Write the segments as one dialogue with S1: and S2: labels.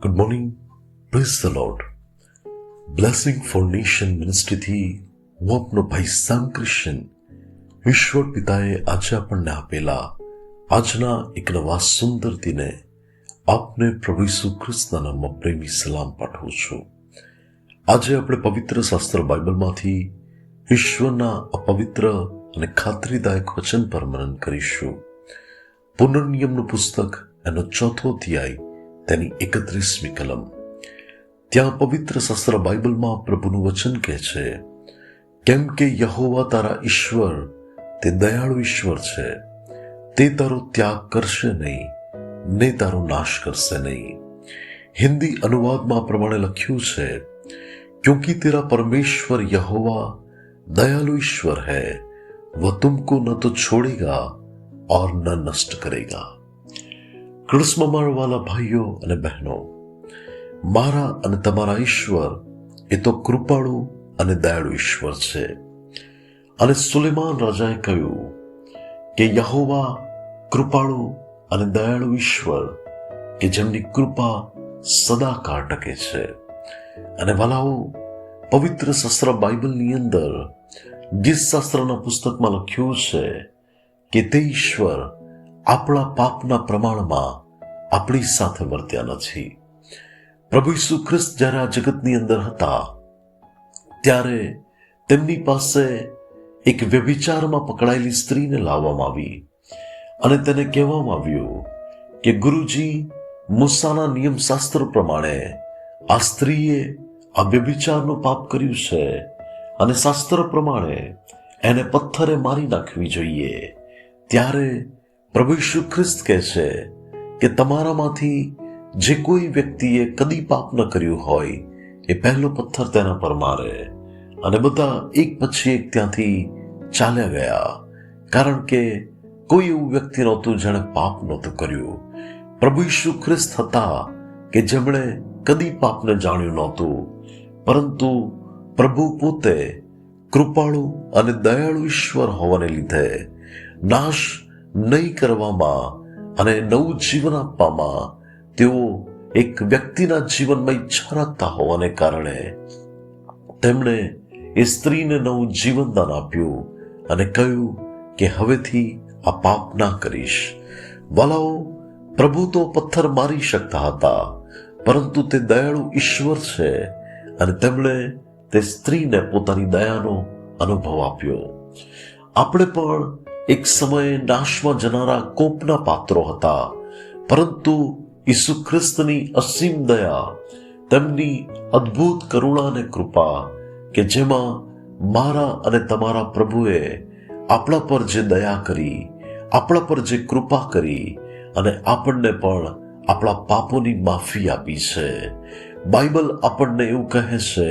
S1: Good morning praise the lord blessing for nation મિનિસ્ટ્રીથી હું આપનો ભાઈ સામ ક્રિશ્ચન ઈશ્વર પિતાએ આજે આપણને આપેલા આજના એક નવા સુંદર દિને આપને પ્રભુ ઈસુ ખ્રિસ્તના નામમાં પ્રેમી સલામ પાઠવું છું આજે આપણે પવિત્ર શાસ્ત્ર બાઇબલમાંથી ઈશ્વરના અપવિત્ર અને ખાતરીદાયક વચન પર મનન કરીશું પુનર્નિયમનું પુસ્તક એનો ચોથો અધ્યાય તેની એકત્રીસમી કલમ ત્યાં પવિત્ર શાસ્ત્ર બાઇબલમાં પ્રભુનું વચન કહે છે કેમ કે યહોવા તારા ઈશ્વર તે દયાળુ ઈશ્વર છે તે તારો ત્યાગ કરશે નહીં ને તારો નાશ કરશે નહીં હિન્દી અનુવાદમાં આ પ્રમાણે લખ્યું છે क्योंकि तेरा परमेश्वर यहोवा दयालु ईश्वर है वह तुमको न तो छोड़ेगा और न नष्ट करेगा કૃષ્ણમાં વાલા ભાઈઓ અને બહેનો, મારા અને તમારા ઈશ્વર એ તો કૃપાળુ અને દયાળુ ઈશ્વર છે. અને સુલેમાન રાજાએ કહ્યું કે યહોવા કૃપાળુ અને દયાળુ ઈશ્વર કે જેમની કૃપા સદા ટકે છે. અને ભલાઓ પવિત્ર શાસ્ત્ર બાઇબલની અંદર ગીત શાસ્ત્રના પુસ્તકમાં લખ્યું છે કે તે ઈશ્વર આપણા પાપના પ્રમાણમાં આપણી સાથે વર્ત્યા નથી. પ્રભુ ઈસુ ખ્રિસ્ત જ્યારે આ જગતની અંદર હતા, ત્યારે તેમની પાસે એક વ્યભિચારમાં પકડાયેલી સ્ત્રીને લાવવામાં આવી અને તેને કહેવામાં આવ્યું કે, ગુરુજી, મુસાના નિયમશાસ્ત્ર પ્રમાણે આ સ્ત્રીએ આ વ્યભિચારનું પાપ કર્યું છે અને શાસ્ત્ર પ્રમાણે એને પથ્થરે મારી નાખવી જોઈએ. ત્યારે પ્રભુ ઈસુ ખ્રિસ્ત કહે છે કે તમારામાંથી જે કોઈ વ્યક્તિએ કદી પાપ ન કર્યું હોય, એ પહેલો પથ્થર તેના પર મારે. અને બધા એક પછી એક ત્યાંથી ચાલ્યા ગયા. કારણ કે કોઈ એવું વ્યક્તિ નહોતું જેણે પાપ નહોતું કર્યું. પ્રભુ ઈસુ ખ્રિસ્ત હતા કે જેમણે કદી પાપને જાણ્યું નહોતું. પરંતુ પ્રભુ પોતે કૃપાળુ અને દયાળુ ઈશ્વર હોવાને લીધે નાશ નહીં કરવામાં અને નવું જીવન આપવામાં તેઓ એક વ્યક્તિના જીવનમાં ઈચ્છા રાખતા હોવાને કારણે તેમણે એ સ્ત્રીને નવું જીવનદાન આપ્યું અને કહ્યું કે હવેથી આ પાપ ના કરીશ. વાલાઓ, પ્રભુ તો પથ્થર મારી શકતા હતા, પરંતુ તે દયાળુ ઈશ્વર છે અને તેમણે તે સ્ત્રીને પોતાની દયાનો અનુભવ આપ્યો. આપણે પણ એક સમયે નાશમાં જનારા કોપના પાત્રો હતા. પરંતુ ઈસુ ખ્રિસ્તની અસીમ દયા, તેમની અદ્ભુત કરુણા અને કૃપા કે જેમાં મારા અને તમારા પ્રભુએ આપણા પર જે દયા કરી, આપણા પર જે કૃપા કરી અને આપણને પણ આપણા પાપોની માફી આપી છે. બાઇબલ આપણને એવું કહે છે,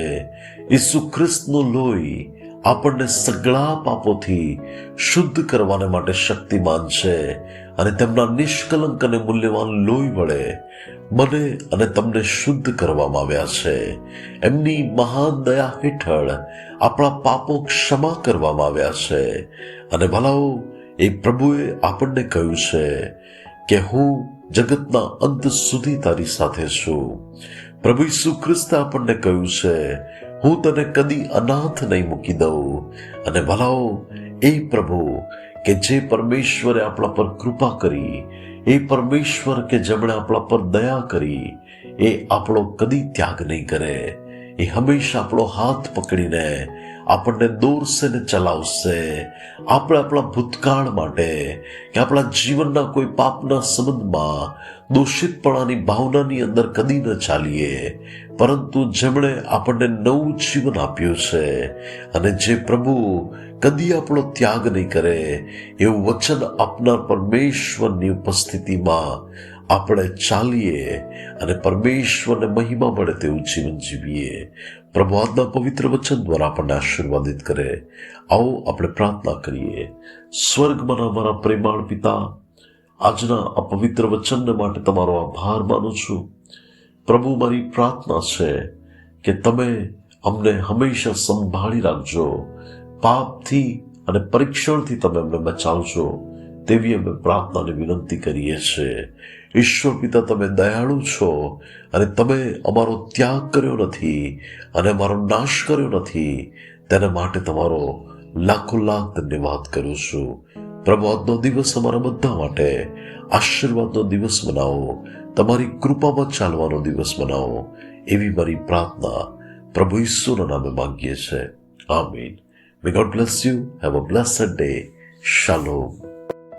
S1: ઈસુ ખ્રિસ્તનું લોહી આપણને સગળા પાપોથી શુદ્ધ કરવાને માટે શક્તિમાન છે અને તેમના નિષ્કલંક અને મૂલ્યવાન લોહી વડે મને અને તમને શુદ્ધ કરવામાં આવ્યા છે. એમની મહાન દયા હેઠળ આપણા પાપો ક્ષમા કરવામાં આવ્યા છે. અને ભલાઓ, એ પ્રભુએ આપણને કહ્યું છે કે હું જગતના અંત સુધી તારી સાથે છું. પ્રભુ ઈસુ ખ્રિસ્ત આપણને કહ્યું છે હું તને કદી અનાથ નહીં મૂકી દઉં. અને ભલાઓ, એ પ્રભુ, કે જે પરમેશ્વરે આપણા પર કૃપા કરી, એ પરમેશ્વર કે જેમણે આપણા પર દયા કરી, એ આપણો કદી ત્યાગ નહીં કરે. એ હંમેશા આપણો હાથ પકડીને આપણને દોરશે ને ચલાવશે. આપણે આપણા ભૂતકાળ માટે કે આપણા જીવનના કોઈ પાપના સંબંધમાં દોષિતપણાની ભાવનાની અંદર કદી ન ચાલીએ. પરંતુ જેમણે આપણને નવું જીવન આપ્યું છે અને જે પ્રભુ કદી આપણો ત્યાગ નહીં કરે, એવું વચન આપનાર પરમેશ્વરની ઉપસ્થિતિમાં આપણે ચાલીએ અને પરમેશ્વરને મહિમા મળે તેવું જીવન જીવીએ. પ્રભુ આજના પવિત્ર વચન દ્વારા આપણને આશીર્વાદિત કરે. આવો આપણે પ્રાર્થના કરીએ. સ્વર્ગમાં અમારા પ્રેમાળ પિતા, આજના આ પવિત્ર વચનને માટે તમારો આભાર માનું છું. પ્રભુ, મારી પ્રાર્થના છે કે તમે અમને હંમેશા સંભાળી રાખજો. પાપથી અને પરીક્ષણથી તમે અમને બચાવજો. તેવી અમે પ્રાર્થનાને વિનંતી કરીએ છીએ. ઈશ્વર પિતા, તમે દયાળુ છો અને તમે અમારો ત્યાગ કર્યો નથી અને અમારો નાશ કર્યો નથી. તેના માટે તમારો લાખો લાખ ધન્યવાદ કરું છું. પ્રભુ, આજનો દિવસ અમારા બધા માટે આશીર્વાદનો દિવસ બનાવો તમારી કૃપામાં ચાલવાનો દિવસ બનાવો એવી મારી પ્રાર્થના પ્રભુ ઈશ્વરના નામે માંગીએ છીએ. આમીન. May God bless you have a blessed day શાલોમ